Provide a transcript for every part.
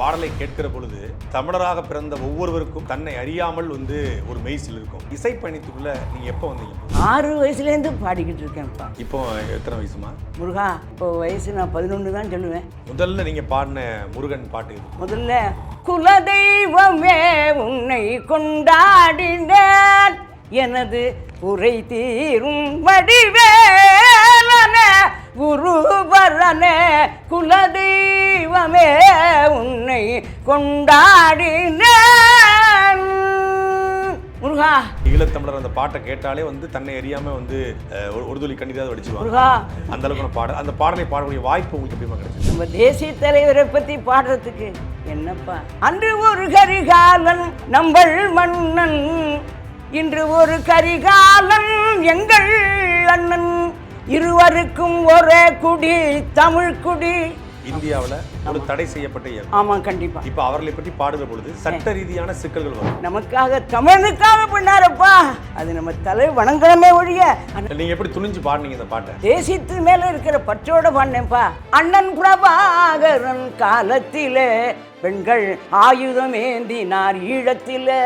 பாடலை கேட்கிற பொழுது தமிழராக பிறந்த ஒவ்வொருவருக்கும் தன்னை அறியாமல் வந்து ஒரு மெய்சில் இருக்கும். இசை பயணத்துக்குள்ள நீங்க எப்போ வந்தீங்க? ஆறு வயசுலேருந்து பாடிக்கிட்டு இருக்கேன்ப்பா. இப்போ எத்தனை வயசுமா? முருகா இப்போ வயசு நான் பதினொன்று தான் சொல்லுவேன். முதல்ல நீங்க பாடின முருகன் பாட்டு. முதல்ல குலதெய்வமே உன்னை கொண்டாடினேன். எனது குறை தீரும் வடிவேலன. குருபரனே குலதெய்வமே உன்னை கொண்டாடினேன். முருகா. ஈழத்தமிழர் அந்த பாட்டை கேட்டாலே வந்து தன்னை அறியாம வந்து ஒரு- துளி கண்ணீராவது வடிச்சிருவாங்க. முருகா. அந்த அளவுக்கு பாடல் அந்த பாடலை பாடக்கூடிய வாய்ப்பு உங்களுக்கு எப்படிமா கிடைச்சது நம்ம தேசிய தலைவரை பத்தி பாடுறதுக்கு என்னப்பா? அன்று ஒரு கரிகாலன் நம்பள் மன்னன். இன்று ஒரு கரிகாலன் எங்கள் அண்ணன். இருவருக்கும் ஒரே குடி தமிழ் குடி. இந்தியாவுல ஒரு தடை செய்யப்பட்ட இயக்கம் ஆமா கண்டிப்பா. இப்போ அவர்களை பற்றி பாடுகிற பொழுது சட்ட ரீதியான சிக்கல்கள் வரும். நமக்காக தமிழனுக்காக பண்ணாரப்பா. அது நம்ம தலை வணங்கணுமே ஒழிய. ஆனா நீங்க எப்படி துணிஞ்சு பாடுனீங்க இந்த பாட்டை? தேசியத்து மேல இருக்கிற பற்றோட பண்ணேன்ப்பா அண்ணன் பிரபாகரன் காலத்திலே பெண்கள் ஆயுதம் ஏந்தினார் ஈழத்திலே.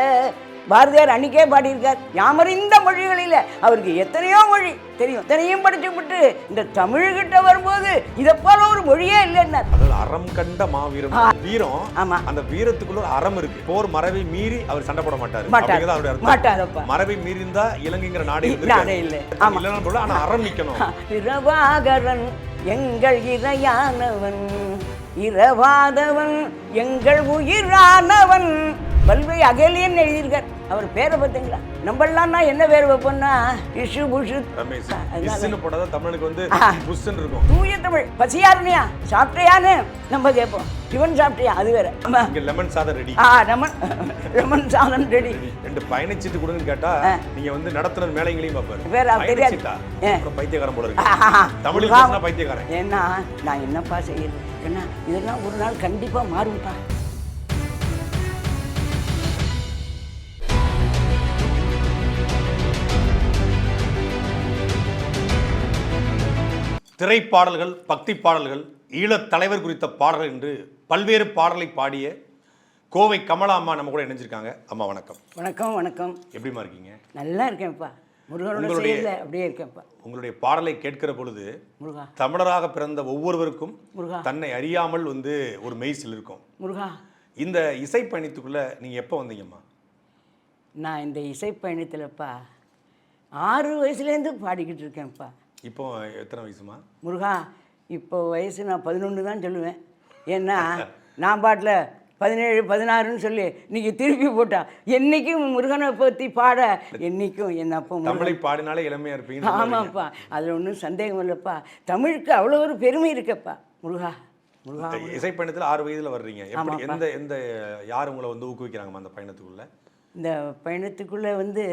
பாரதியார் அன்னைக்கே பாடியிருக்கார். யாமறிந்த மொழிகளில்? அவருக்கு எத்தனையோ மொழி தெரியும். எத்தனையும் படிச்சு விட்டு இந்த தமிழ்கிட்ட வரும்போது இதை போல ஒரு மொழியே இல்லைன்னார். அதாவது அறம் கண்ட மாவீரம். வீரம் ஆமா. அந்த வீரத்துக்குள்ள ஒரு அறம் இருக்கு. போர் மரபை மீறி அவர் சண்டை போட மாட்டாரு. மாட்டார். மாட்டாரப்பா. மரபை மீறி இருந்தா இலங்கைங்கிற நாடு நாடே இல்லை. ஆமா. இல்லைன்னா ஆனா அறம் நிக்கணும். பிரபாகரன் எங்கள் இறையானவன். இரவாதவன் எங்கள் உயிரானவன். பல்வை அகலியன் எழுதியிருக்கார். அவர் பேரை பார்த்தீங்களா? நம்மளாம் நான் என்ன பேர் வைப்போம்னா? இஷு புஷு. தமிழுக்கு வந்து இருக்கும். தூய தமிழ். பசியாருனியா? சாப்பிட்டையான்னு நம்ம கேட்போம். சிவன் சாப்பிட்டியா? அது வேற. லெமன் சாதம் ரெடி. ஆ ரமன் ரமன் சாதன் ரெடி. ரெண்டு பயணச்சீட்டு கொடுங்கன்னு கேட்டா நீங்க வந்து நடத்துற மேலைங்களையும் பார்ப்பாரு. வேற தெரியாது. பைத்தியக்காரன் போல இருக்கு. பேசினா பைத்தியக்காரன். ஏன்னா நான் என்னப்பா செய்யறது? ஏன்னா இதெல்லாம் ஒரு நாள் கண்டிப்பா மாறும்ப்பா. திரைப்பாடல்கள் பக்தி பாடல்கள் ஈழத் தலைவர் குறித்த பாடல்கள் என்று பல்வேறு பாடலை பாடிய கோவை கமலா அம்மா நம்ம கூட இணைஞ்சிருக்காங்க. அம்மா வணக்கம். வணக்கம் வணக்கம். எப்படிமா இருக்கீங்க? நல்லா இருக்கேன்ப்பா. முருகனோட உங்களுடைய- செயல்ல அப்படியே இருக்கேன்ப்பா. உங்களுடைய பாடலை கேட்கிற பொழுது முருகா. தமிழராக பிறந்த ஒவ்வொருவருக்கும் முருகா. தன்னை அறியாமல் வந்து ஒரு மெய்சில் இருக்கும் முருகா. இந்த இசை பயணத்துக்குள்ள நீங்க எப்போ வந்தீங்கம்மா? நான் இந்த இசை பயணத்தில்ப்பா ஆறு வயசுலேருந்து பாடிக்கிட்டு இருக்கேன்ப்பா. இப்போ எத்தனை வயசுமா? முருகா இப்போ வயசு நான் பதினொன்று தான் சொல்லுவேன். ஏன்னா நான் பாட்டில் பதினேழு பதினாறுன்னு சொல்லி இன்னைக்கு திருப்பி போட்டா என்னைக்கும் முருகனை பற்றி பாட என்னைக்கும் என் அப்பா தமிழை பாடினாலே இளமையா இருப்பீங்க ஆமாப்பா அதில் ஒன்றும் சந்தேகம் இல்லைப்பா. தமிழுக்கு அவ்வளோ ஒரு பெருமை இருக்கப்பா. முருகா முருகா இசை பயணத்துல ஆறு வயதுல வர்றீங்க. எப்படி எந்த எந்த யார் உங்களை வந்து ஊக்குவிக்கிறாங்கம்மா அந்த பயணத்துக்குள்ள? இந்த பயணத்துக்குள்ளே வந்து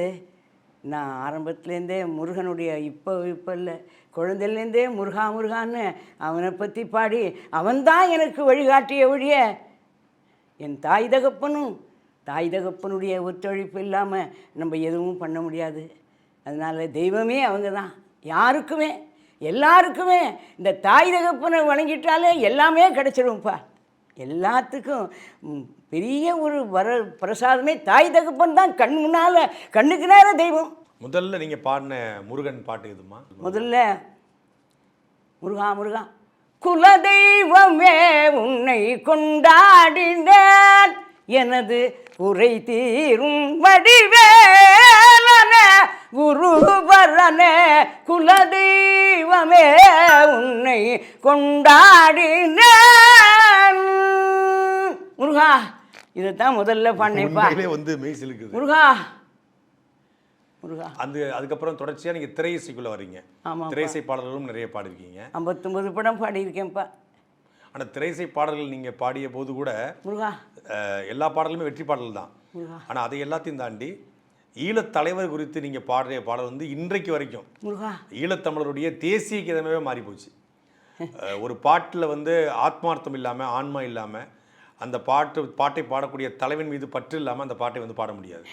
நான் ஆரம்பத்துலேருந்தே முருகனுடைய இப்போ இப்போ இல்லை குழந்தையிலேருந்தே முருகா முருகான்னு அவனை பற்றி பாடி அவன்தான் எனக்கு வழிகாட்டிய ஒழிய என் தாய் தகப்பனும் தாய் தகப்பனுடைய ஒத்துழைப்பு இல்லாமல் நம்ம எதுவும் பண்ண முடியாது. அதனால் தெய்வமே அவங்க தான் யாருக்குமே எல்லாருக்குமே இந்த தாய் தகப்பனை வணங்கிட்டாலே எல்லாமே கிடச்சிரும்ப்பா. எல்லாத்துக்கும் பெரிய ஒரு வர பிரசாதமே தாய் தகப்பன் தான். கண் முன்னால் கண்ணுக்கு நேர தெய்வம். முதல்ல நீங்க பாடின முருகன் பாட்டு எதுமா முதல்ல முருகா முருகா. குலதெய்வமே உன்னை கொண்டாடினேன். எனது குறை தீரும் வடிவேலன குருபரனே குலதெய்வமே உன்னை கொண்டாடினேன். முருகா இதைத்தான் முதல்ல பண்ணேப்பா. வந்து மெய்சில் இருக்குது முருகா. முருகா. அந்த அதுக்கப்புறம் தொடர்ச்சியா நீங்க திரை இசைக்குள்ள வர்றீங்க ஆமாப்பா. திரை இசை பாடல்களும் நிறைய பாடிருக்கீங்க ஐம்பத்தொம்பது படம் பாடியிருக்கேன்ப்பா. ஆனா திரை இசை பாடல்கள் நீங்க பாடிய போது கூட முருகா. எல்லா பாடலுமே வெற்றி பாடல் தான். முருகா. ஆனா அதை எல்லாத்தையும் தாண்டி ஈழத் தலைவர் குறித்து நீங்க பாடுற பாடல் வந்து இன்றைக்கு வரைக்கும். முருகா. ஈழத்தமிழருடைய தேசிய கீதமாகவே மாறி போச்சு ஒரு பாட்டில் வந்து ஆத்மார்த்தம் இல்லாமல் ஆன்மா இல்லாமல் அந்த பாட்டு பாட்டை பாடக்கூடிய தலைவன் மீது பற்று இல்லாமல் அந்த பாட்டை வந்து பாட முடியாது.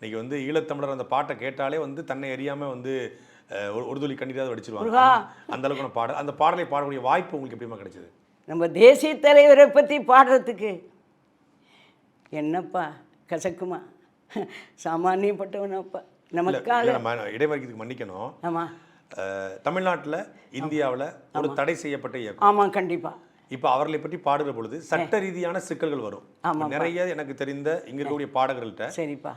இன்னைக்கு வந்து ஈழத்தமிழர் அந்த பாட்டை கேட்டாலே வந்து தன்னை அறியாமல் வந்து ஒரு- துளி கண்ணீராவது வடிச்சிருவாங்க. அந்த அளவுக்கு பாடல் அந்த பாடலை பாடக்கூடிய வாய்ப்பு உங்களுக்கு எப்படிமா கிடைச்சது? நம்ம தேசிய தலைவரை பற்றி பாடுறதுக்கு என்னப்பா? கசக்குமா? சாமானியப்பட்டவனப்பா? நமக்காக நம்ம இடைமறிக்கிறதுக்கு மன்னிக்கணும். ஆமாம் தமிழ்நாட்டுல இந்தியாவுல ஒரு தடை செய்யப்பட்ட இயக்கம். ஆமாம் கண்டிப்பாக இப்போ அவர்களை பற்றி பாடுகிற பொழுது சட்ட ரீதியான சிக்கல்கள் வரும். நிறைய எனக்கு தெரிந்த இங்க இருக்கக்கூடிய பாடகர்கள்ட்ட சரிப்பா.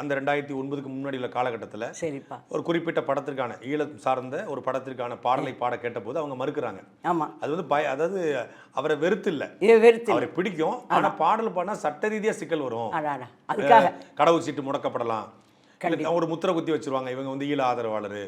அந்த ரெண்டாயிரத்தி ஒன்பதுக்கு முன்னாடி உள்ள காலகட்டத்துல சரிப்பா. ஒரு குறிப்பிட்ட படத்திற்கான ஈழம் சார்ந்த ஒரு படத்திற்கான பாடலை பாட கேட்டபோது அவங்க மறுக்கிறாங்க. ஆமாம் அது வந்து பய அதாவது அவரை வெறுத்து இல்ல வெறுத்து அவரை பிடிக்கும். ஆனா பாடல் பாடினா சட்ட ரீதியா சிக்கல் வரும். கடவுள் சீட்டு முடக்கப்படலாம். ஒரு முத்திரை குத்தி வச்சிருவாங்க. இவங்க வந்து ஈழ ஆதரவாளர்.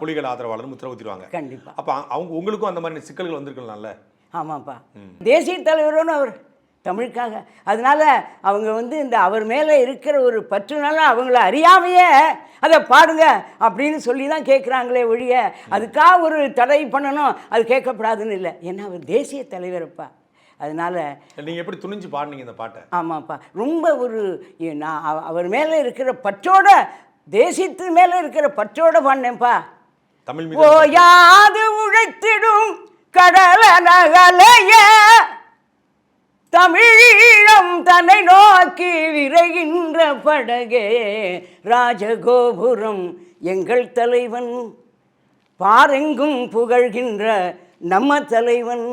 புலிகள் ஆதரவாளர் முத்திரை குத்திடுவாங்க. கண்டிப்பாக அப்ப அவங்க உங்களுக்கும் அந்த மாதிரி சிக்கல்கள் வந்திருக்கலாம்ல? ஆமாப்பா. தேசிய தலைவரும் அவர் தமிழுக்காக. அதனால அவங்க வந்து இந்த அவர் மேலே இருக்கிற ஒரு பற்றுனால அவங்கள அறியாமையே அதை பாடுங்க அப்படின்னு சொல்லி தான் கேட்குறாங்களே ஒழிய அதுக்காக ஒரு தடை பண்ணணும் அது கேட்கப்படாதுன்னு இல்லை. ஏன்னா அவர் தேசிய தலைவரப்பா. அதனால நீங்க எப்படி துணிஞ்சு பாடுனீங்க இந்த பாட்டை? ஆமாப்பா. ரொம்ப ஒரு நான் அவ- அவர் மேலே இருக்கிற பற்றோட தேசியத்து மேலே இருக்கிற பற்றோட பாடினேன்ப்பா. தமிழ் மீது ஓயாது உழைத்திடும் கடல நகலைய தமிழீழம் தன்னை நோக்கி விரைகின்ற படகே ராஜகோபுரம். எங்கள் தலைவன் பாரெங்கும் புகழ்கின்ற நம்ம தலைவன்.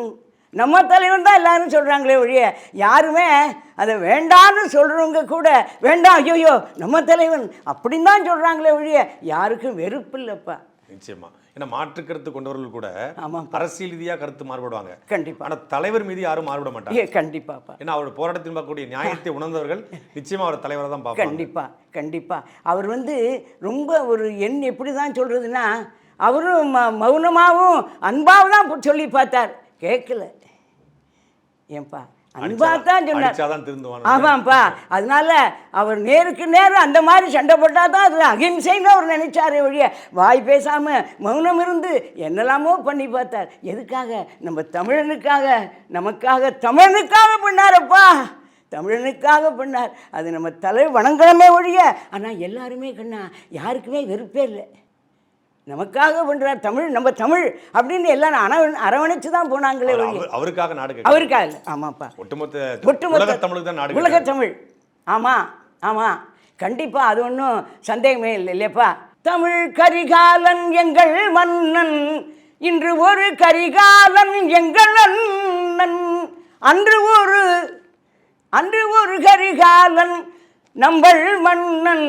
நம்ம தலைவன் தான் எல்லாரும் சொல்கிறாங்களே ஒழிய யாருமே அதை வேண்டான்னு சொல்கிறவங்க கூட வேண்டாம் ஐயோயோ நம்ம தலைவன் அப்படின்னு தான் சொல்கிறாங்களே ஒழிய யாருக்கும் வெறுப்பு இல்லைப்பா. நிச்சயமாக ஏன்னா மாற்று கருத்து கொண்டவர்கள் கூட அரசியல் ரீதியா கருத்து மாறுபடுவாங்க. கண்டிப்பா. ஆனா தலைவர் மீது யாரும் மாறுபட மாட்டாங்க. கண்டிப்பாப்பா. ஏன்னா அவர் போராட்டத்தில் பார்க்கக்கூடிய நியாயத்தை உணர்ந்தவர்கள் நிச்சயமா அவர் தலைவரை தான் பார்ப்பாங்க. கண்டிப்பா கண்டிப்பா. அவர் வந்து ரொம்ப ஒரு எண் எப்படி தான் சொல்றதுன்னா அவரும் ம மௌனமாகவும் அன்பாகவும் தான் சொல்லி பார்த்தார். கேட்கல. ஏன்பா? அன்பா தான் சொன்னார். ஆமாம்ப்பா அதனால அவர் நேருக்கு நேரம் அந்த மாதிரி சண்டை போட்டால் தான் அது அகிம்சைன்னு அவர் நினைச்சாரே ஒழிய வாய் பேசாமல் மௌனம் இருந்து என்னெல்லாமோ பண்ணி பார்த்தார். எதுக்காக? நம்ம தமிழனுக்காக நமக்காக தமிழனுக்காக பண்ணாரப்பா. தமிழனுக்காக பண்ணார். அது நம்ம தலை வணங்கணுமே ஒழிய ஆனால் எல்லாருமே கண்ணா யாருக்குமே வெறுப்பே இல்லை. நமக்காக பண்ணுறார் தமிழ் நம்ம தமிழ் அப்படின்னு எல்லாரும் அணவ அரவணைச்சு தான் போனாங்களே அவருக்காக நாடு அவருக்காக இல்லை. ஆமாப்பா. ஒட்டுமொத்த ஒட்டுமொத்த தமிழுக்கு தான் நாடு உலக. தமிழ். ஆமாம் ஆமாம் கண்டிப்பாக அது ஒன்றும் சந்தேகமே இல்லை இல்லையப்பா. தமிழ் கரிகாலன் எங்கள் மன்னன் இன்று ஒரு கரிகாலன் எங்கள் அண்ணன். அன்று ஒரு அன்று ஒரு கரிகாலன் நம்பள் மன்னன்.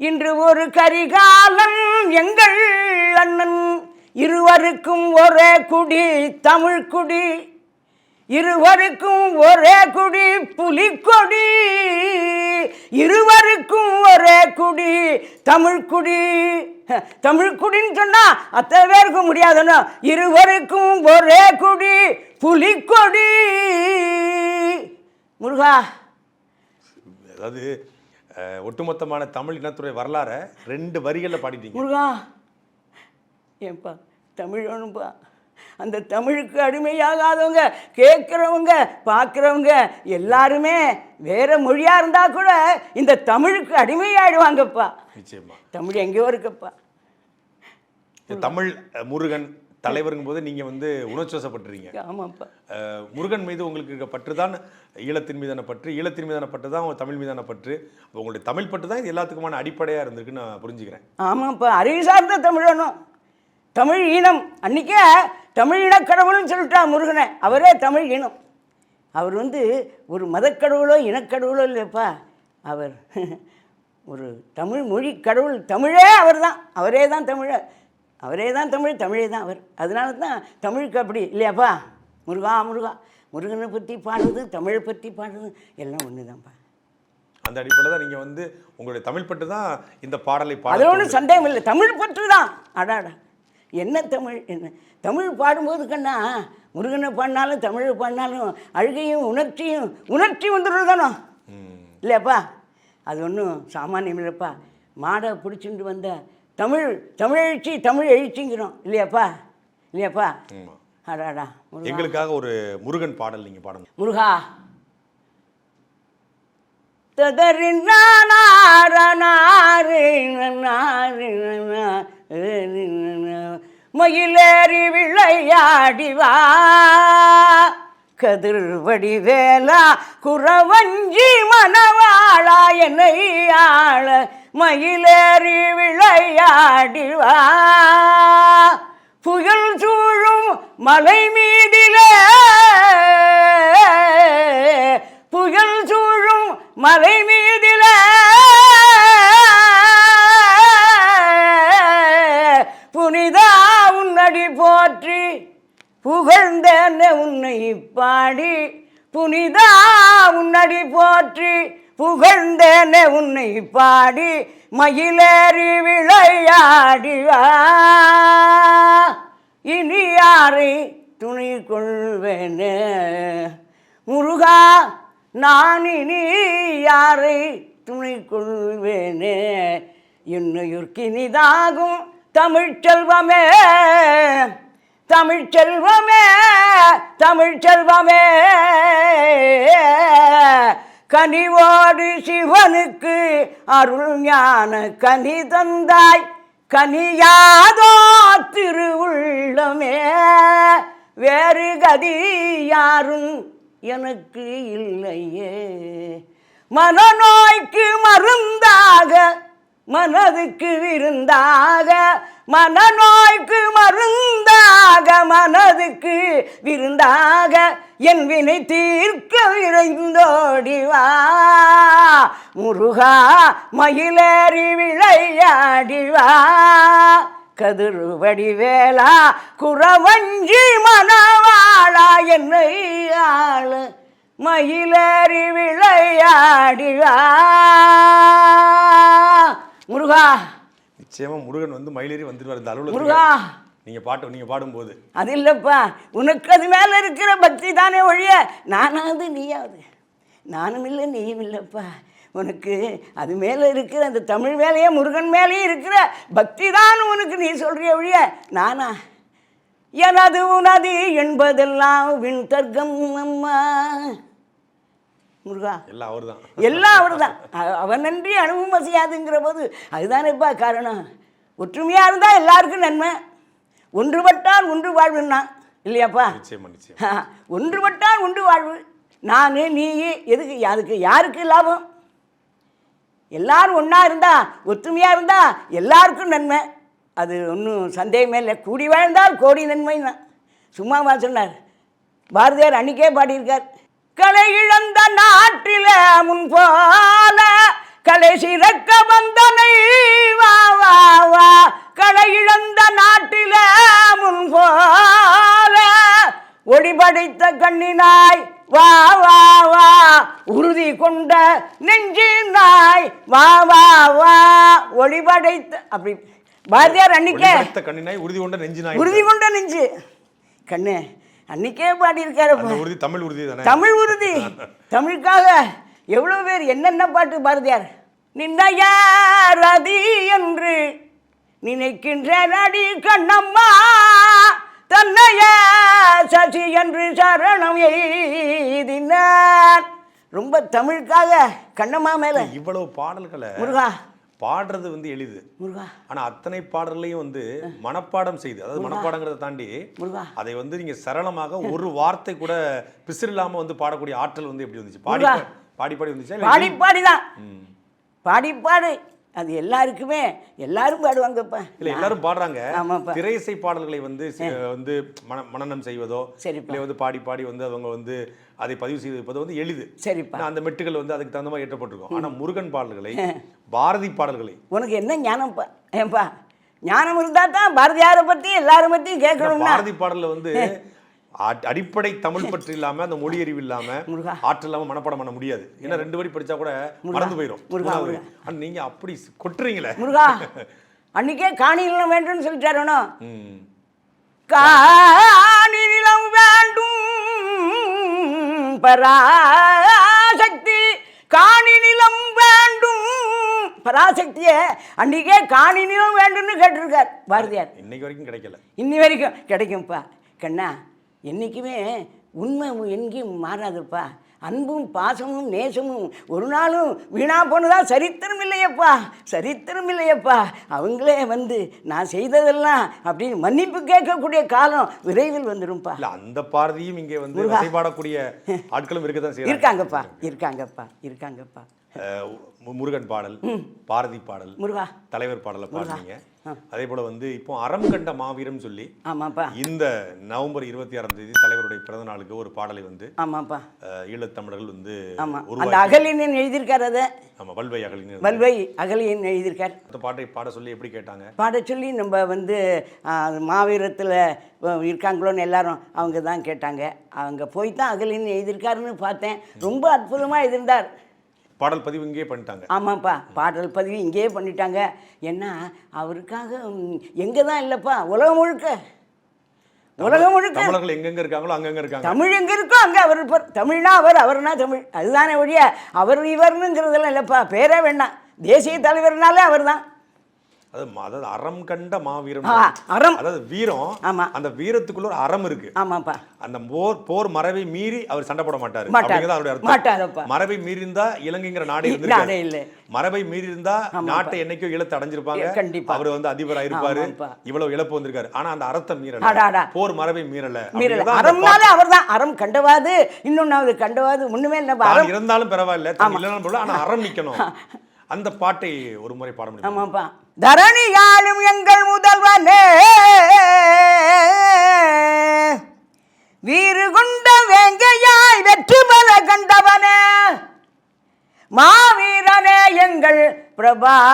இன்று ஒரு கரிகாலன் எங்கள் அண்ணன் இருவருக்கும் ஒரே குடி தமிழ் குடி. இருவருக்கும் ஒரே குடி புலிக்கொடி. இருவருக்கும் ஒரே குடி தமிழ் குடி. தமிழ் குடின்னு சொன்னா அத்தனை பேருக்கு முடியாதுன்னு. இருவருக்கும் ஒரே குடி புலிக்கொடி. முருகா. அதாவது ஒட்டுமொத்தமான தமிழ் இனத்துறை வரலாறை ரெண்டு வரிகள்ல பாடிட்டீங்க. முருகா ஏன்பா தமிழனுப்பா அந்த தமிழுக்கு அடிமையாகாதவங்க கேட்குறவங்க பார்க்குறவங்க எல்லாருமே வேற மொழியாக இருந்தால் கூட இந்த தமிழுக்கு அடிமையாயிடுவாங்கப்பா. நிச்சயமா. தமிழ் எங்கேயோ இருக்குப்பா. தமிழ் முருகன் தலைவருங்கும் போது நீங்க வந்து உணர்ச்சிவசப்பட்டுறீங்க ஆமாப்பா. முருகன் மீது உங்களுக்கு இருக்க பற்று தான் ஈழத்தின் மீதான பற்று ஈழத்தின் மீதான பற்று தான் தமிழ் மீதான பற்று. உங்களுடைய தமிழ் பற்று தான் இது எல்லாத்துக்குமான அடிப்படையா இருந்திருக்குன்னு நான் புரிஞ்சுக்கிறேன். ஆமாப்பா அறிவு சார்ந்த தமிழனும் தமிழ் இனம். அன்றைக்கே தமிழ் இனக்கடவுள்னு சொல்லிட்டா முருகனை. அவரே தமிழ் இனம். அவர் வந்து ஒரு மதக்கடவுளோ இனக்கடவுளோ இல்லைப்பா அவர் ஒரு தமிழ் மொழி கடவுள் தமிழே அவர் தான் அவரே தான் தமிழ் அவரே தான் தமிழ் தமிழே தான் அவர். அதனால தான் தமிழுக்கு அப்படி இல்லையாப்பா? முருகா முருகா. முருகனை பற்றி பாடுறது தமிழை பற்றி பாடுறது எல்லாம் ஒன்று தான்ப்பா அந்த அடிப்படையில் தான் நீங்க வந்து உங்களுடைய தமிழ் பற்று தான் இந்த பாடலை பாட அதில் ஒன்றும் சந்தேகம் இல்லை. தமிழ் பற்று தான். அடாடா என்ன தமிழ் என்ன? தமிழ் பாடும்போது கண்ணா முருகனை பாடினாலும் தமிழை பாடினாலும் அழுகையும் உணர்ச்சியும் உணர்ச்சி வந்துடுறது தானோ. இல்லையாப்பா? அது ஒன்றும் சாமானியம் இல்லைப்பா. மாடை பிடிச்சிட்டு வந்த தமிழ் தமிழ் எழுச்சி தமிழ் எழுச்சிங்கிறோம். இல்லையாப்பா? இல்லையாப்பா. அடாடா எங்களுக்காக ஒரு முருகன் பாடல் நீங்க பாடுங்க. முருகா. நாரி மயிலேறி விளையாடி வா. கதிர்வடி வேலா குறவஞ்சி மணவாளா என்னை ஆள. மயிலேறி விளையாடிவா புயல் சூழும் மலை மீதிலே. புயல் சூழும் மலை மீதிலே. புனிதா உன்னடி போற்றி புகழ்ந்தேன் உன்னை பாடி புனிதா உன்னடி போற்றி புகழ்ந்தேனே உன்னை பாடி மயிலேறி விளையாடிவா இனி யாரை துணி கொள்வேனே? முருகா நான் இனி யாரை துணை கொள்வேனே? இன்னுயிர்க்கினிதாகும் தமிழ்ச்செல்வமே தமிழ்ச்செல்வமே தமிழ்ச்செல்வமே கனிவோடு சிவனுக்கு அருள் ஞான கனி தந்தாய். கனியாதோ திருவுள்ளமே வேறு கதி யாரும் எனக்கு இல்லையே. மனநோய்க்கு மருந்தாக மனதுக்கு விருந்தாக மனநோய்க்கு மருந்தாக மனதுக்கு விருந்தாக என் வினை தீர்க்க விரைந்தோடிவா முருகா மயிலேறி விளையாடிவா கதிர்வடி வேளா குறவஞ்சி மனவாளா என்னை ஆளு. மயிலேறி விளையாடிவா முருகா. நிச்சயமா முருகன் வந்து மயிலேறி வந்துடுவார் இந்த அலுவலகத்துக்கு முருகா! நீங்க பாட்டு நீங்க பாடும்போது. அது இல்லைப்பா. உனக்கு அது மேலே இருக்கிற பக்தி தானே ஒழிய நானாவது நீயாவது. நானும் இல்லை நீயும் இல்லைப்பா. உனக்கு அது மேலே இருக்கிற அந்த தமிழ் மேலேயே முருகன் மேலேயே இருக்கிற பக்தி தான் உனக்கு நீ சொல்கிற ஒழிய நானா? எனது உனது என்பதெல்லாம் விண் தர்க்கம் அம்மா. முருகா. எல்லாம் அவர்தான். எல்லாம் அவர் தான் அவன் நன்றி அணுவும் வசியாதுங்கிற போது அதுதானேப்பா காரணம். ஒற்றுமையாக இருந்தால் எல்லாருக்கும் நன்மை. ஒன்றுபட்டால் ஒன்று வாழ்வுன்னா இல்லையாப்பா? ஒன்றுபட்டால் ஒன்று வாழ்வு. நான் நீ எதுக்கு அதுக்கு யாருக்கு லாபம்? எல்லாரும் ஒன்றா இருந்தா ஒற்றுமையாக இருந்தா எல்லாருக்கும் நன்மை. அது ஒன்றும் சந்தேகமே இல்லை. கூடி வாழ்ந்தால் கோடி நன்மை தான் சும்மாவா சொன்னார். பாரதியார் அன்னைக்கே பாடியிருக்கார். கலை இழந்த நாட்டில முன் போல கலை சிறக்க வந்தனை வா வா வா. கலை இழந்த நாட்டில முன் போல ஒளி படைத்த கண்ணினாய் வா வா வா. உறுதி கொண்ட நெஞ்சினாய் வா வா வா. ஒளி படைத்த அப்படி பாரதியார் அன்னைக்கே ஒளிபடைத்த கண்ணினாய் உறுதி கொண்ட நெஞ்சு நாய் உறுதி கொண்ட நெஞ்சு. கண்ணு அன்னைக்கே பாடியிருக்காரு உறுதி தமிழ் உறுதி தானே? தமிழ் உறுதி. தமிழுக்காக எவ்வளோ பேர் என்னென்ன பாட்டு பாரதியார் நின்னையார் அதி என்று நினைக்கின்ற நடி கண்ணம்மா தன்னைய சசி என்று சரணம் எய்தினார். ரொம்ப தமிழுக்காக கண்ணம்மா மேல. இவ்வளவு பாடல்களை முருகா பாடுறது வந்து எளிது. முருகா. ஆனா அத்தனை பாடல்களையும் வந்து மனப்பாடம் செய்து அதாவது மனப்பாடங்கிறத தாண்டி முருகா. அதை வந்து நீங்க சரளமாக ஒரு வார்த்தை கூட பிசிறு இல்லாம வந்து பாடக்கூடிய ஆற்றல் வந்து எப்படி வந்துச்சு? பாடி. பாடி பாடி வந்துச்சா பாடி பாடி தான் ம். பாடி பாடு. அது எல்லாருக்குமே எல்லாரும் பாடுவாங்கப்பா. இல்ல எல்லாரும் பாடுறாங்க. ஆமாப்பா. திரையிசை பாடல்களை வந்து வந்து மன மனனம் செய்வதோ சரிப்பா. இல்லை வந்து பாடி பாடி வந்து அவங்க வந்து அதை பதிவு செய்து வைப்பது வந்து எளிது. சரிப்பா. ஏன்னா அந்த மெட்டுகள் வந்து அதுக்கு தகுந்த மாதிரி ஏற்றப்பட்டிருக்கும். ஆனா முருகன் பாடல்களை பாரதி பாடல்களை. உனக்கு என்ன ஞானம்ப்பா? ஏன்பா ஞானம் இருந்தால் தான் பாரதியாரை பற்றி எல்லாரும் பற்றியும் கேட்கணும்னா. பாரதி பாடல்ல வந்து அடிப்படை தமிழ் பற்றி இல்லாம அந்த மொழி அறிவு இல்லாம. ஆற்றல் இல்லாம மனப்பாடம் பண்ண முடியாது. ஏன்னா ரெண்டு வரி படிச்சா கூட மறந்து போயிடும் நீங்க அப்படி கொட்டுறீங்களே. முருகா அன்னைக்கே காணி நிலம் வேண்டும்னு சொல்லிட்டாரோ. காணி நிலம் வேண்டும். பராசக்தி காணி நிலம் வேண்டும். பராசக்தியை அன்னைக்கே காணி நிலம் வேண்டும்னு கேட்டிருக்கார். பாரதியார் இன்னைக்கு வரைக்கும் கிடைக்கல. இன்னி வரைக்கும் கிடைக்கும்ப்பா. கண்ணா என்றைக்குமே உண்மை எங்கேயும் மாறாதுப்பா. அன்பும் பாசமும் நேசமும் ஒரு நாளும் வீணா போனதா சரித்திரம் இல்லையப்பா. சரித்திரம் இல்லையப்பா. அவங்களே வந்து நான் செய்ததெல்லாம் அப்படின்னு மன்னிப்பு கேட்கக்கூடிய காலம் விரைவில் வந்துரும்ப்பா இல்ல அந்த பாரதியும் இங்கே வந்து வசைபாடக்கூடிய ஆட்களும் இருக்கதான் இருக்காங்கப்பா இருக்காங்கப்பா இருக்காங்கப்பா. முருகன் பாடல் பாரதி பாடல் முருகா. தலைவர் பாடலை பாடுனீங்க. அதே போல வந்து இப்போ அறம் கண்ட மாவீரம் சொல்லி ஆமாப்பா. இந்த நவம்பர் இருபத்தி ஆறாம் தேதி தலைவருடைய பிறந்த நாளுக்கு ஒரு பாடலை வந்து ஆமாப்பா. ஈழத்தமிழர்கள் வந்து ஆமாம் அந்த அகலினன் எழுதியிருக்கார் அதை. நம்ம வல்வை அகலின் வல்வை அகலியன் எழுதியிருக்கார். அந்த பாட்டை பாட சொல்லி எப்படி கேட்டாங்க? பாட சொல்லி நம்ம வந்து மாவீரத்தில் இருக்காங்களோன்னு எல்லாரும் அவங்க தான் கேட்டாங்க. அவங்க போய் தான் அகலின்னு எழுதியிருக்காருன்னு பார்த்தேன். ரொம்ப அற்புதமாக எழுதியிருந்தார். பாடல் பதிவு இங்கே பண்ணிட்டாங்க. ஆமாப்பா பாடல் பதிவு இங்கேயே பண்ணிட்டாங்க. ஏன்னா அவருக்காக எங்கே தான் இல்லைப்பா உலகம் முழுக்க. உலகம் முழுக்க. தமிழர்கள் எங்கெங்க இருக்காங்களோ அங்கங்க இருக்காங்க. தமிழ் எங்கே இருக்கோ அங்கே அவர் தமிழ்னா அவர் அவர்னா தமிழ். அதுதானே ஒழிய அவர் இவர்னுங்கிறதெல்லாம் இல்லைப்பா பேரே வேண்டாம். தேசிய தலைவர்னாலே அவர் தான் அதாவது அறம் கண்ட மாவீரம். அறம். அதாவது வீரம். ஆமா. அந்த வீரத்துக்குள்ள ஒரு அறம் இருக்கு. ஆமாப்பா. அந்த போர் போர் மரபை மீறி அவர் சண்டை போட மாட்டாரு. மாட்டாரப்பா. மரபை மீறி இருந்தா இலங்கைங்கிற நாடே இல்லை. மரபை மீறி இருந்தா நாட்டை என்னைக்கோ இழத்து அடைஞ்சிருப்பாங்க. கண்டிப்பா. அவர் வந்து அதிபரா இருப்பாரு. இவ்வளவு இழப்பு வந்திருக்காரு. ஆனா அந்த அறத்தை மீறல. போர் மரபை மீறல. மீறல. அறம்னாலே அவர் தான் அறம் கண்டவாது இன்னொன்னாவது கண்டவாது ஒண்ணுமே இல்லை. இருந்தாலும் பரவாயில்ல. ஆனா அறம் நிக்கணும். அந்த பாட்டை ஒரு முறை பாட முடியும்? ஆமாப்பா. தரணி எங்கள் முதல்வனே. வீறு குண்ட வேங்கையாய் வெற்றி பல கண்டவனே. மாவீரனே எங்கள் பிரபாகரனே.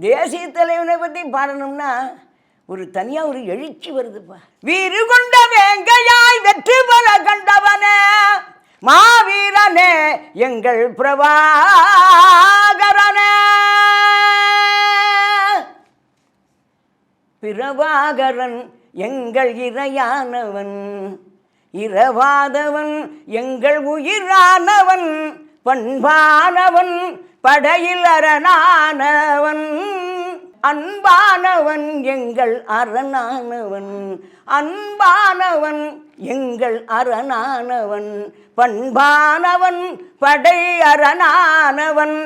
தேசிய தலைவனை பற்றி பாடணும்னா ஒரு தனியாக ஒரு எழுச்சி வருதுப்பா. வீறு கொண்ட வேங்கையாய் வெற்றி பல கண்டவனே. மாவீரனே எங்கள் பிரபாகரனே. பிரபாகரன் எங்கள் இறையானவன் இரவாதவன் எங்கள் உயிரானவன் பண்பானவன் படையில் அரணானவன். அன்பானவன் எங்கள் அரணானவன் அன்பானவன் எங்கள் அரணானவன். பண்பானவன் படை அரணானவன்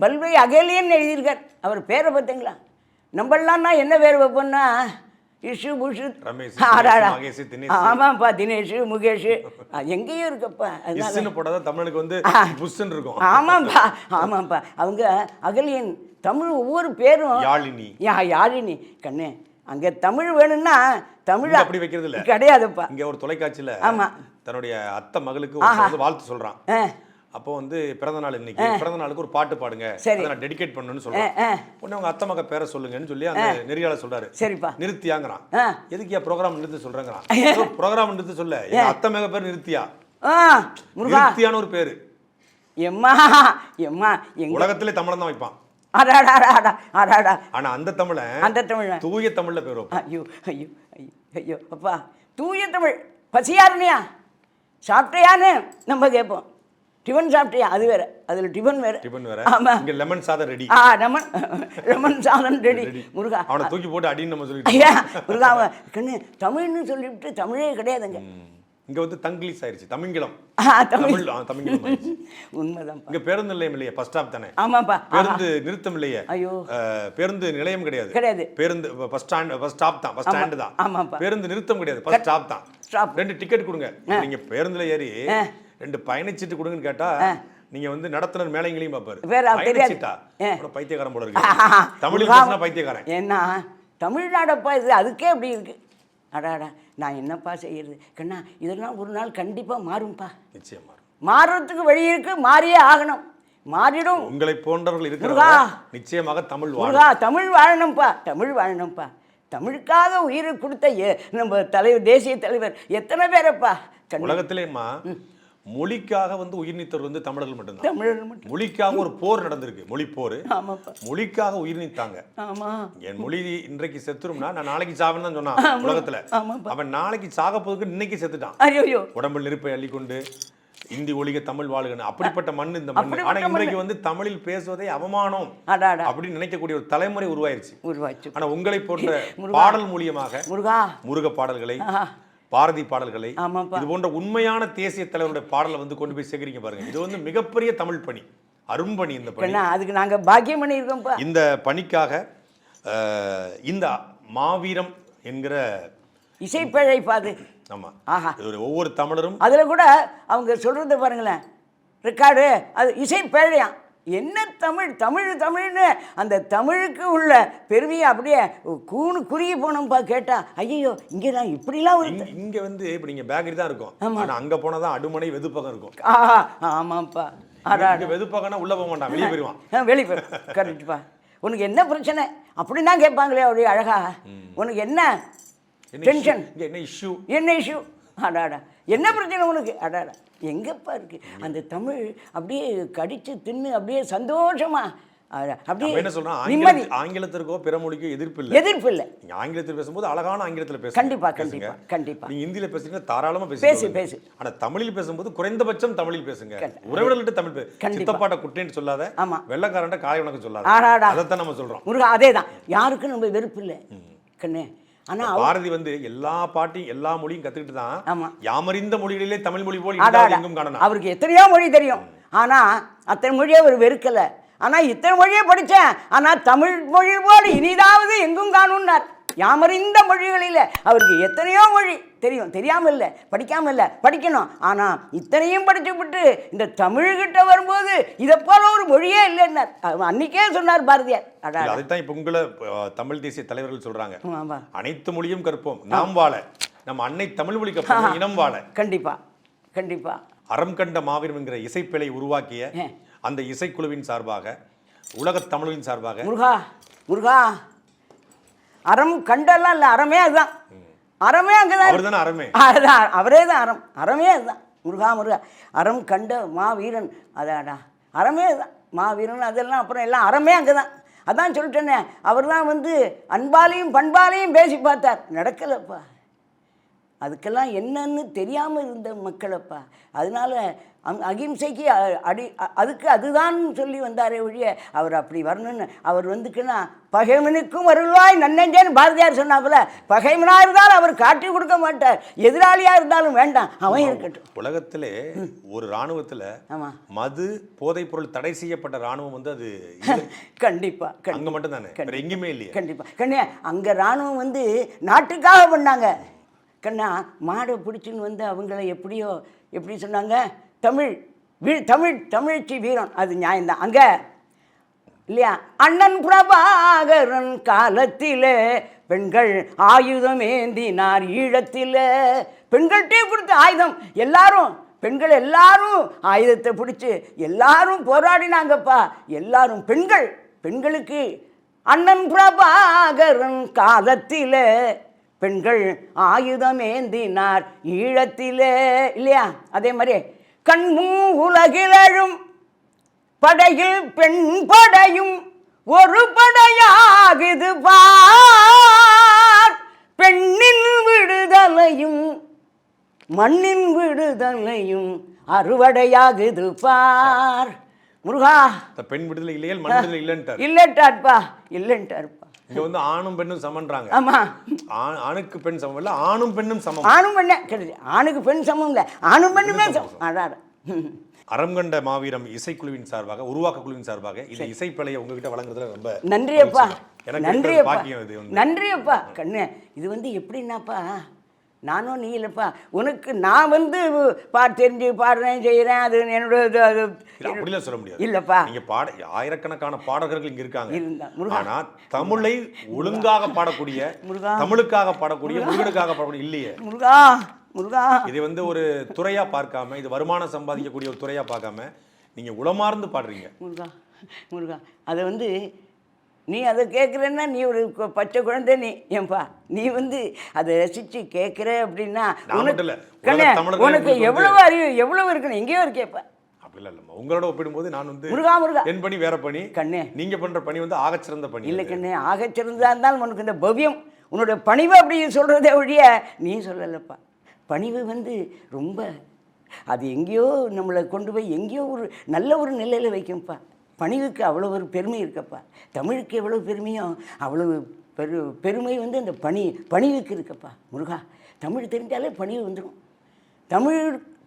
பல்வை அகலியன் எழுதியிருக்கார். அவர் பேரை பார்த்தீங்களா? நம்மளாம்னா என்ன பேர் வைப்போம்னா? இஷு புஷு. ஆமாப்பா தினேஷ் முகேஷ். எங்கேயும் இருக்கப்பா. போட்டாதான் தமிழுக்கு வந்து புஷ்ன்னு இருக்கும். ஆமாப்பா ஆமாப்பா. அவங்க அகலியன் தமிழ் ஒவ்வொரு பேரும் யாழினி. யா யாழினி. கண்ணு அங்க தமிழ் வேணும்னா தமிழ்? அப்படி வைக்கிறது இல்ல. கிடையாதுப்பா. இங்க ஒரு தொலைக்காட்சியில ஆமா. தன்னுடைய அத்தை மகளுக்கு வாழ்த்து சொல்றான். ஆ. அப்போ வந்து பிறந்த நாள் இன்னைக்கு. பிறந்த நாளுக்கு ஒரு பாட்டு பாடுங்க. சரி. நான் டெடிகேட் பண்ணணும்னு சொல்றேன். ஆ. உடனே உங்க அத்தை மக பேரை சொல்லுங்கன்னு சொல்லி அந்த நெறியாளர் சொல்றாரு. சரிப்பா. நிறுத்தியாங்கிறான். எதுக்கு ப்ரோக்ராம் நிறுத்த சொல்றேங்கிறான். ப்ரோக்ராம் நிறுத்த சொல்ல. எங்க அத்தை மக பேர் நிறுத்தியா? நிறுத்தியான ஒரு பேரு. எம்மா எம்மா உலகத்திலே தமிழன் தான் வைப்பான். அடாடா ஆனா அந்த தமிழன் அந்த தமிழ். தூய தமிழ்ல பேர் ஐயோ ஐயோ ஐயோ ஐயோ அப்பா. தூய தமிழ். பசியாருனியா? சாப்பிட்டியான்னு நம்ம கேட்போம். டிஃபன் சாப்பிட்டியா? அது வேற. அதுல டிஃபன் வேற. டிபன் வேற. ஆமா. இங்க லெமன் சாதம் ரெடி ஆ ரமன் ரமன் சாதன் ரெடி முருகா. அவனை தூக்கி போட்டு அடின்னு நம்ம சொல்லிட்டு ஐயா முருகா அவன் கண்ணு தமிழ்னு சொல்லிவிட்டு தமிழே கிடையாதுங்க. இங்க வந்து தங்கிலீஷ் ஆயிருச்சு தமிங்கிலம். தமிழ். தமிழ் தமிங்கிலம் உண்மைதான்ப்பா. இங்க பேருந்து நிலையம் இல்லையே பஸ் ஸ்டாப் தானே? ஆமாப்பா. பேருந்து நிறுத்தம் இல்லையே. ஐயோ. பேருந்து நிலையம் கிடையாது. கிடையாது. பேருந்து பஸ் ஸ்டாண்ட் பஸ் ஸ்டாப் தான் பஸ் ஸ்டாண்ட் தான். ஆமாப்பா. பேருந்து நிறுத்தம் கிடையாது பஸ் ஸ்டாப் தான். ஸ்டாப் ரெண்டு டிக்கெட் கொடுங்க. நீங்க பேருந்துல ஏறி ரெண்டு பயணச்சீட்டு கொடுங்கன்னு கேட்டா நீங்க வந்து நடத்துனர் மேலைங்களையும் பாப்பாரு வேற அது தெரியாது. பயணச்சீட்டா? ஆ. அப்புறம் பைத்தியக்காரன் போல இருக்கு. பேசினா பைத்தியக்காரன். ஏன்னா தமிழ்நாடப்பா இது அதுக்கே அப்படி இருக்கு. அடாடா நான் என்னப்பா செய்யறது? கண்ணா இதெல்லாம் ஒரு நாள் கண்டிப்பாக மாறும்ப்பா நிச்சயமா மாறுறதுக்கு வழி இருக்கு மாறியே ஆகணும். மாறிடும். உங்களை போன்றவர்கள். இருக்கிறவங்க நிச்சயமாக தமிழ் வாழும் முருகா தமிழ் வாழணும்ப்பா தமிழ் வாழணும்ப்பா தமிழுக்காக உயிரை கொடுத்த நம்ம தலைவர் தேசிய தலைவர் எத்தனை பேரப்பா? கண்ணு. உலகத்திலேம்மா மொழிக்காக வந்து உயிர் நீத்தவர் வந்து தமிழர்கள் மட்டும்தான். தமிழர் மட்டும். மொழிக்காக ஒரு போர் நடந்திருக்கு. மொழி போர் மொழிக்காக உயிர் நீத்தாங்க. என் மொழி இன்றைக்கு செத்துரும்னா நான் நாளைக்கு சாவேன்னு தான் சொன்னான் உலகத்துல. அவன் நாளைக்கு சாக போதுக்கு இன்னைக்கு செத்துட்டான். உடம்பில் நெருப்பை அள்ளிக்கொண்டு இந்தி ஒழிக தமிழ் வாழ்கன்னு. அப்படிப்பட்ட மண் இந்த மண் ஆனா இன்றைக்கு வந்து தமிழில் பேசுவதே அவமானம் அப்படின்னு நினைக்கக்கூடிய ஒரு தலைமுறை உருவாயிருச்சு. உருவாச்சு. ஆனா உங்களை போன்ற. பாடல் மூலியமாக முருகா. முருக பாடல்களை. பாரதி பாடல்களை இது போன்ற உண்மையான தேசிய தலைவருடைய பாடலை வந்து கொண்டு போய் சேர்க்கிறீங்க பாருங்க. இது வந்து மிகப்பெரிய தமிழ் பணி அரும்பணி இந்த பணி. அதுக்கு நாங்க பாக்கியம் பண்ணியிருக்கோம்ப்பா. இந்த பணிக்காக இந்த மாவீரம் என்கிற இசைப்பிழைப்பா அது ஆமா. ஆஹா. ஒவ்வொரு தமிழரும் அதுல கூட அவங்க சொல்றத பாருங்களேன். ரெக்கார்டு அது இசைப்பிழையாம் என்ன தமிழ்? தமிழ் தமிழ்னு அந்த தமிழுக்கு உள்ள பெருமையை அப்படியே கூணு குறுகி போனோம்ப்பா கேட்டா ஐயோ இங்கே நான் இப்படிலாம் ஒரு இங்க வந்து இப்ப நீங்க பேக்கரி தான் இருக்கும். ஆனா அங்க போனா தான் அடுமனை வெதுப்பகம் இருக்கும். அடா இங்க வெதுப்பகம்னா உள்ள போக மாட்டான் வெளியே போயிருவான் வெளியே போய் கரெக்டுப்பா உனக்கு என்ன பிரச்சனை? அப்படின்னா கேட்பாங்களே அப்படியே அழகா. உனக்கு என்ன? டென்ஷன் என்ன இஷ்யூ என்ன இஷ்யூ அடாடா. என்ன பிரச்சனை உனக்கு? அடாடா. எங்கப்பா இருக்கு? அந்த தமிழ் அப்படியே கடிச்சு தின்னு அப்படியே சந்தோஷமா அட- அப்படியே என்ன சொல்றான் ஆங்கிலத்திற்கோ பிற மொழிக்கோ எதிர்ப்பு இல்லை. எதிர்ப்பு இல்லை. ஆங்கிலத்தில் பேசும்போது அழகான ஆங்கிலத்தில் பேசுங்க. கண்டிப்பா. கண்டிப்பா கண்டிப்பா. நீங்க ஹிந்தியில பேசுறீங்க தாராளமா பேசு, பேசு. ஆனா தமிழில் பேசும்போது குறைந்தபட்சம் தமிழில் பேசுங்க. உறவினர்கள்ட்ட தமிழ் பேசு. சித்தப்பாட்ட குட்டேன்னு சொல்லாத. ஆமா. வெள்ளக்காரன்ட்ட காய் உனக்கு சொல்லாத. அதைத்தான் நம்ம சொல்றோம். முருகா அதே தான் யாருக்கும் நம்ம வெறுப்பு இல்லை. கண்ணே ஆனா அவ- பாரதி வந்து எல்லா பாட்டையும் எல்லா மொழியும் கத்துக்கிட்டு தான் ஆமா. யாமறிந்த மொழிகளிலே தமிழ் மொழி போல் எங்கும் காணலாம். அவருக்கு எத்தனையோ மொழி தெரியும். ஆனா அத்தனை மொழியை அவர் வெறுக்கல. ஆனா இத்தனை மொழியை படிச்சேன். ஆனா தமிழ் மொழி போல இனிதாவது எங்கும் காணும்னார். யாமறிந்த மொழிகளில். அவருக்கு எத்தனையோ மொழி தெரியும். தெரியாம இல்லை படிக்காம இல்லை படிக்கணும். ஆனா இத்தனையும் படிச்சு விட்டு இந்த தமிழ்கிட்ட வரும்போது இதை போல ஒரு மொழியே இல்லைன்னார். அன்னைக்கே சொன்னார் பாரதியார். அதைத்தான் இப்ப உங்களை தமிழ் தேசிய தலைவர்கள் சொல்றாங்க. ஆமா அனைத்து மொழியும் கற்போம். நாம் வாழ. நம்ம அன்னை தமிழ் மொழி கற்போம். இனம் வாழ. கண்டிப்பா கண்டிப்பா. அறம் கண்ட மாவீரம் என்கிற இசைப்பிழை உருவாக்கிய. அந்த இசைக்குழுவின் சார்பாக உலகத் தமிழின் சார்பாக முருகா முருகா. அறம் கண்டெல்லாம் இல்லை அறமே அதுதான். அறமே அங்கதான் அவர் தானே அறமே? அதுதான் அவரே தான் அறம். அறமே அதுதான். முருகா முருகா. அறம் கண்ட மா வீரன் அதாடா அறமே அதுதான். மா வீரன் அதெல்லாம் அப்புறம் எல்லாம் அறமே அங்கே தான் அதான் சொல்லிட்டேனே. அவர் தான் வந்து அன்பாலையும் பண்பாலையும் பேசி பார்த்தார். நடக்கலப்பா. அதுக்கெல்லாம் என்னன்னு தெரியாமல் இருந்த மக்களப்பா. அதனால அகிம்சைக்கு அடி அதுக்கு அதுதான் சொல்லி வந்தாரே ஒழிய அவர் அப்படி வரணும்னு அவர் வந்துக்குன்னா பகைவனுக்கும் வருவாய் நன்னெஞ்சேன்னு பாரதியார் சொன்னாப்புல பகைவனா இருந்தாலும் அவர் காட்டி கொடுக்க மாட்டார். எதிராளியா இருந்தாலும் வேண்டாம் அவன் இருக்கட்டும். உலகத்திலே ஒரு ராணுவத்துல ஆமாம் மது போதைப் பொருள் தடை செய்யப்பட்ட ராணுவம் வந்து அது இல்லை. கண்டிப்பா. கண்டி- அங்க மட்டும் தானே எங்கேயுமே இல்லையே. கண்டிப்பா. கண்ணே அங்க ராணுவம் வந்து நாட்டுக்காக பண்ணாங்க. கண்ணா மாடை பிடிச்சின்னு வந்து அவங்கள எப்படியோ எப்படி சொன்னாங்க? தமிழ் வீ தமிழ் தமிழ்ச்சி வீரன். அது நியாயம்தான். அங்கே இல்லையா? அண்ணன் பிரபாகரன் காலத்திலே பெண்கள் ஆயுதம் ஏந்தினார் ஈழத்தில் பெண்கள்கிட்டே கொடுத்த ஆயுதம். எல்லாரும் பெண்கள் எல்லாரும் ஆயுதத்தை பிடிச்சி எல்லாரும் போராடினாங்கப்பா. எல்லாரும் பெண்கள் பெண்களுக்கு அண்ணன் பிரபாகரன் காலத்திலே பெண்கள் ஆயுதம் ஏந்தினார் ஈழத்திலே இல்லையா? அதே மாதிரி கண்மூ உலகிலழும் படையில் பெண் படையும். ஒரு படையாகுது பார். பெண்ணின் விடுதலையும் மண்ணின் விடுதலையும் அறுவடையாகுது பார். முருகா. பெண் விடுதலை இல்லைன்ட்டார். இல்லட்டார்ப்பா இல்லைன்ட்டார்ப்பா. இங்க வந்து ஆணும் பெண்ணும் சமன்றாங்க. ஆமா. ஆணுக்கு பெண் சமம் இல்ல ஆணும் பெண்ணும் சமம். ஆணும் பெண்ணே கிடையாது. ஆணுக்கு பெண் சமம் இல்லை ஆணும் பெண்ணுமே சமம். ம். அறம் கண்ட மாவீரம் இசைக்குழுவின் சார்பாக உருவாக்க குழுவின் சார்பாக இந்த இசைப்பிழையை உங்ககிட்ட வழங்குறதுல ரொம்ப நன்றி அப்பா எனக்கு நன்றி இருக்கிற அப்பா பாக்கியம் இது வந்து. நன்றி அப்பா கண்ணு இது வந்து எப்படின்னாப்பா நானும் நீ இல்லைப்பா உனக்கு நான் வந்து பாட்டு தெரிஞ்சு பாடுறேன் செய்கிறேன் அது என்னோட அது அப்படிலாம் சொல்ல முடியாது. இல்லைப்பா. நீங்க பாட ஆயிரக்கணக்கான பாடகர்கள் இங்க இருக்காங்க. இருந்தா முருகா. ஆனா தமிழை ஒழுங்காக பாடக்கூடிய முருகா. தமிழுக்காக பாடக்கூடிய முருகனுக்காக பாடக்கூடிய இல்லையே. முருகா முருகா. இதை வந்து ஒரு துறையா பார்க்காம இது வருமானம் சம்பாதிக்கக்கூடிய ஒரு துறையா பார்க்காம நீங்க உளமார்ந்து பாடுறீங்க. முருகா முருகா. அதை வந்து நீ அதை கேட்குறேன்னா நீ ஒரு பச்சை குழந்தை நீ ஏன்பா நீ வந்து அதை ரசித்து கேட்குற அப்படின்னா உனக்கு- எவ்வளவு அறிவு எவ்வளவு இருக்கணும் எங்கேயோ இருக்கேப்பா அப்படிலாம் இல்லம்மா உங்களோட ஒப்பிடும்போது நான் வந்து முருகா முருகா. என் பணி வேற பணி. கண்ணே. நீங்க பண்ற பணி வந்து ஆகச்சிறந்த பணி இல்லை. கண்ணே ஆகச் சிறந்தா இருந்தாலும் உனக்கு இந்த பவ்யம் உன்னோட பணிவு அப்படி சொல்கிறதே ஒழிய நீ சொல்லலப்பா. பணிவு வந்து ரொம்ப அது எங்கேயோ நம்மளை கொண்டு போய் எங்கேயோ ஒரு நல்ல ஒரு நிலையில் வைக்கும்ப்பா. பணிவுக்கு அவ்வளோ ஒரு பெருமை இருக்கப்பா. தமிழுக்கு எவ்வளோ பெருமையோ அவ்வளவு பெரு பெருமை வந்து அந்த பணி பணிவுக்கு இருக்கப்பா. முருகா தமிழ் தெரிஞ்சாலே பணிவு வந்துடும் தமிழ்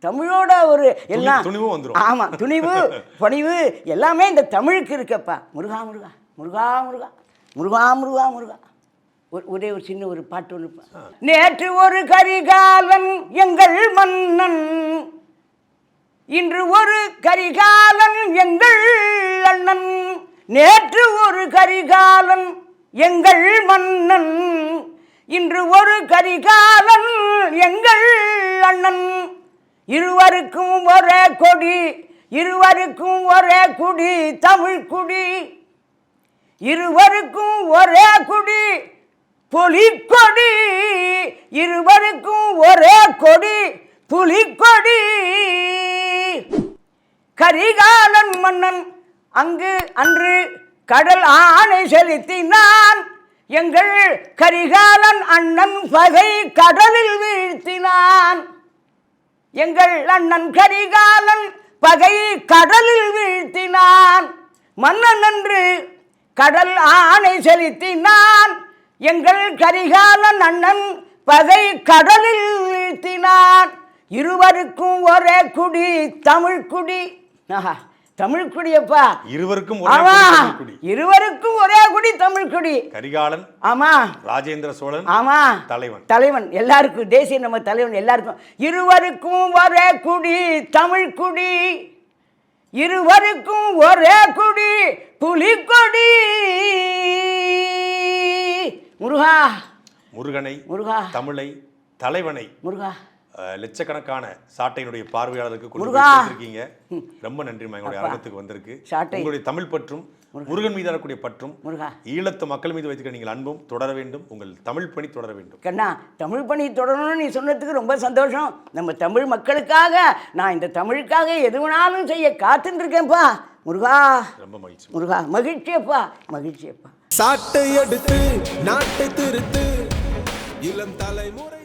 தமிழோட ஒரு எல்லாம் துணிவும் வந்துரும். ஆமாம் துணிவு பணிவு எல்லாமே இந்த தமிழுக்கு இருக்கப்பா. முருகா முருகா முருகா முருகா முருகா முருகா முருகா. ஒரு ஒரே ஒரு சின்ன ஒரு பாட்டு ஒன்று நேற்று ஒரு கரிகாலன் எங்கள் மன்னன் இன்று ஒரு கரிகாலன் எங்கள் அண்ணன். நேற்று ஒரு கரிகாலன் எங்கள் மன்னன். இன்று ஒரு கரிகாலன் எங்கள் அண்ணன். இருவருக்கும் ஒரே கொடி இருவருக்கும் ஒரே குடி தமிழ் குடி. இருவருக்கும் ஒரே குடி புலிக்கொடி இருவருக்கும் ஒரே கொடி புலிக்கொடி. கரிகாலன் மன்னன் அங்கு அன்று கடல் ஆணை செலுத்தினான். எங்கள் கரிகாலன் அண்ணன் பகை கடலில் வீழ்த்தினான். எங்கள் அண்ணன் கரிகாலன் பகை கடலில் வீழ்த்தினான். மன்னன் என்று கடல் ஆணை செலுத்தினான். எங்கள் கரிகாலன் அண்ணன் பகை கடலில் வீழ்த்தினான். இருவருக்கும் ஒரே குடி தமிழ் குடி. தமிழ் குடியப்பா இருவருக்கும் ஆமா இருவருக்கும் ஒரே குடி தமிழ் குடி. கரிகாலன் ஆமா. ராஜேந்திர சோழன் ஆமா. தலைவன். தலைவன் எல்லாருக்கும் தேசிய நம்ம தலைவன் எல்லாருக்கும். இருவருக்கும் ஒரே குடி தமிழ் குடி. இருவருக்கும் ஒரே குடி புலிக்கொடி முருகா. முருகனை முருகா. தமிழை தலைவனை. முருகா. லட்சக்கணக்கான சாட்டையினுடைய பார்வையாளருக்கு சேர்த்திருக்கீங்க. ரொம்ப நன்றிமா எங்களுடைய அரங்கத்துக்கு வந்திருக்கு. சாட்டை. உங்களுடைய தமிழ் பற்றும் முருகன் மீது இருக்கக்கூடிய பற்றும் முருகா. ஈழத்து மக்கள் மீது வைத்துக்க நீங்கள் அன்பும் தொடர வேண்டும். உங்கள் தமிழ் பணி தொடர வேண்டும். கண்ணா தமிழ் பணி தொடரணும்னு நீ சொன்னதுக்கு ரொம்ப சந்தோஷம். நம்ம தமிழ் மக்களுக்காக நான் இந்த தமிழுக்காக எது வேணாலும் செய்ய காத்துட்டு இருக்கேன்ப்பா முருகா. ரொம்ப மகிழ்ச்சி. முருகா மகிழ்ச்சியப்பா மகிழ்ச்சியப்பா. சாட்டை எடுத்து நாட்டை திருத்து இளம் தலைமுறை